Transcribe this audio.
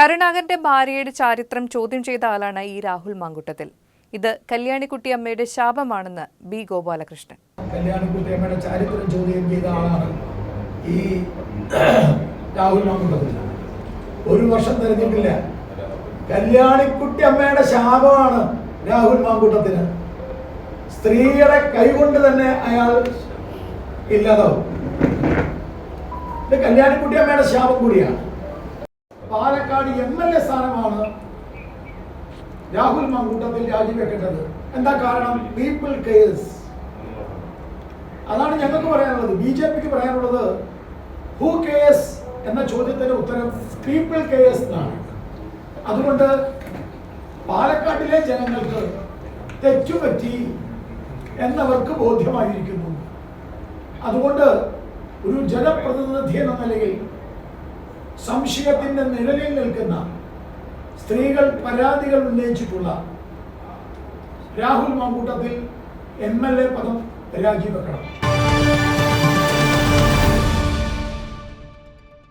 കരുണാകരന്റെ ഭാര്യയുടെ ചാരിത്രം ചോദ്യം ചെയ്ത ആളാണ് ഈ രാഹുൽ മാങ്കുട്ടത്തിൽ. ഇത് കല്യാണിക്കുട്ടി അമ്മയുടെ ശാപമാണെന്ന് ബി ഗോപാലകൃഷ്ണൻ. കല്യാണിക്കുട്ടി അമ്മയുടെ ചരിത്രം ചോദ്യം ചെയ്ത ആളാണ് ഈ രാഹുൽ ഒരു വർഷം തിരഞ്ഞിട്ടില്ല കല്യാണിക്കുട്ടി അമ്മയുടെ ശാപമാണ് രാഹുൽ മാങ്കൂട്ടത്തിന്. സ്ത്രീയുടെ കൈകൊണ്ട് തന്നെ അയാൾ ഇല്ലാതാവും. ഇത് കല്യാണിക്കുട്ടി അമ്മയുടെ ശാപം കൂടിയാണ്. പാലക്കാട് എം എൽ എ സ്ഥാനമാണ് രാഹുൽ മാങ്കൂട്ടത്തിൽ രാജിവെക്കേണ്ടത്. എന്താ കാരണം? പീപ്പിൾ കെയർസ് അതാണ് ഞങ്ങൾക്ക് പറയാനുള്ളത്. ബി ജെ പിക്ക് പറയാനുള്ളത് ഹൂ കെയർസ് എന്ന ചോദ്യത്തിന്റെ ഉത്തരം പീപ്പിൾ കെയർസ് എന്നാണ്. അതുകൊണ്ട് പാലക്കാട്ടിലെ ജനങ്ങൾക്ക് തെറ്റുപറ്റി എന്നവർക്ക് ബോധ്യമായിരിക്കുന്നു. അതുകൊണ്ട് ഒരു ജനപ്രതിനിധി എന്ന നിലയിൽ സംശയത്തിന്റെ നിഴലിൽ നിൽക്കുന്ന സ്ത്രീകൾ പരാതികൾ ഉന്നയിച്ചിട്ടുള്ള Rahul Mamkootathil M L A പദം രാജിവെക്കണം.